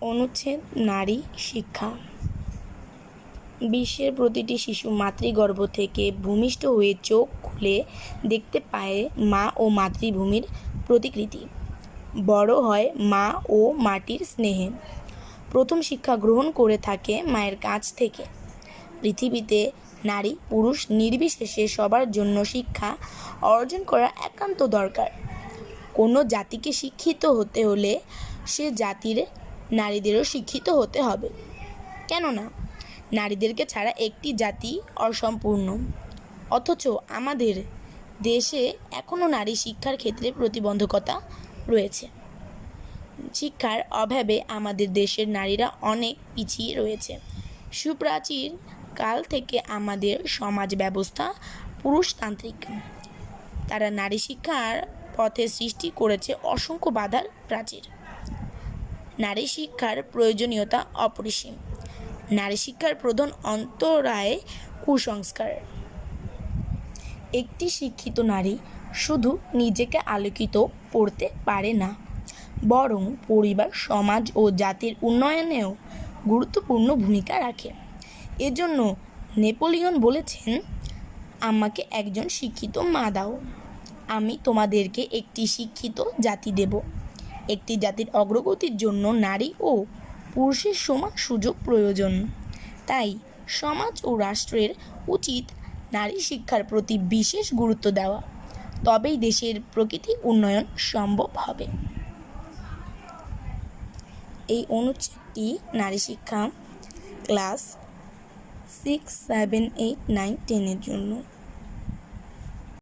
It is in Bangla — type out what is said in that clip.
অনুচ্ছেদ নারী শিক্ষা। বিশ্বের প্রতিটি শিশু মাতৃগর্ভ থেকে ভূমিষ্ঠ হয়ে চোখ খুলে দেখতে পায় মা ও মাতৃভূমির প্রতিকৃতি। বড় হয় মা ও মাটির স্নেহে। প্রথম শিক্ষা গ্রহণ করে থাকে মায়ের কাছ থেকে। পৃথিবীতে নারী পুরুষ নির্বিশেষে সবার জন্য শিক্ষা অর্জন করা একান্ত দরকার। কোনো জাতিকে শিক্ষিত হতে হলে সে জাতির নারীদেরও শিক্ষিত হতে হবে। কেননা, নারীদেরকে ছাড়া একটি জাতি অসম্পূর্ণ। অথচ আমাদের দেশে এখনও নারী শিক্ষার ক্ষেত্রে প্রতিবন্ধকতা রয়েছে। শিক্ষার অভাবে আমাদের দেশের নারীরা অনেক পিছিয়ে রয়েছে। সুপ্রাচীর কাল থেকে আমাদের সমাজ ব্যবস্থা পুরুষতান্ত্রিক। তারা নারী শিক্ষার পথে সৃষ্টি করেছে অসংখ্য বাধার প্রাচীর। নারী শিক্ষার প্রয়োজনীয়তা অপরিসীম। নারী শিক্ষার প্রধান অন্তরায় কুসংস্কার। একটি শিক্ষিত নারী শুধু নিজেকে আলোকিত করতে পারে না, বরং পরিবার, সমাজ ও জাতির উন্নয়নেও গুরুত্বপূর্ণ ভূমিকা রাখে। এজন্য নেপোলিয়ন বলেছেন, আমাকে একজন শিক্ষিত মা দাও, আমি তোমাদেরকে একটি শিক্ষিত জাতি দেব। একটি জাতির অগ্রগতির জন্য নারী ও পুরুষের সমান সুযোগ প্রয়োজন। তাই সমাজ ও রাষ্ট্রের উচিত নারী শিক্ষার প্রতি বিশেষ গুরুত্ব দেওয়া। তবেই দেশের প্রকৃতি উন্নয়ন সম্ভব হবে। এই অনুচ্ছেদটি নারী শিক্ষা class six, seven, eight, nine, টেনের জন্য।